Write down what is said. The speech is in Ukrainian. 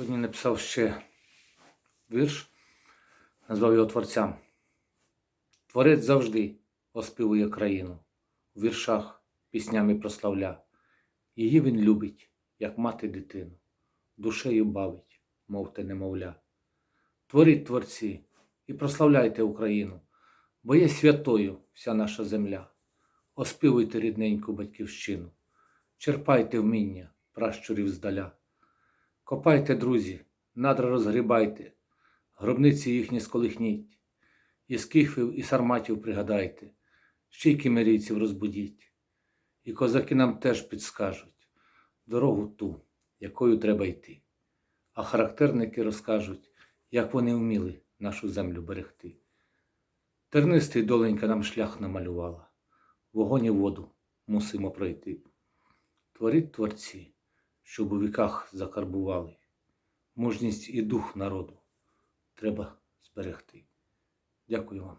Сьогодні написав ще вірш, назвав його творцям. Творець завжди оспівує країну, у віршах піснями прославля. Її він любить, як мати дитину, душею бавить, мов те немовля. Творіть творці і прославляйте Україну, бо є святою вся наша земля. Оспівуйте рідненьку батьківщину, черпайте вміння пращурів здаля. Копайте, друзі, надра розгрібайте, гробниці їхні сколихніть, і скіфів, і сарматів пригадайте, ще й кімерійців розбудіть. І козаки нам теж підскажуть дорогу ту, якою треба йти. А характерники розкажуть, як вони вміли нашу землю берегти. Тернистий доленька нам шлях намалювала, вогонь і воду мусимо пройти. Творіть творці, щоб у віках закарбували. Мужність і дух народу треба зберегти. Дякую вам.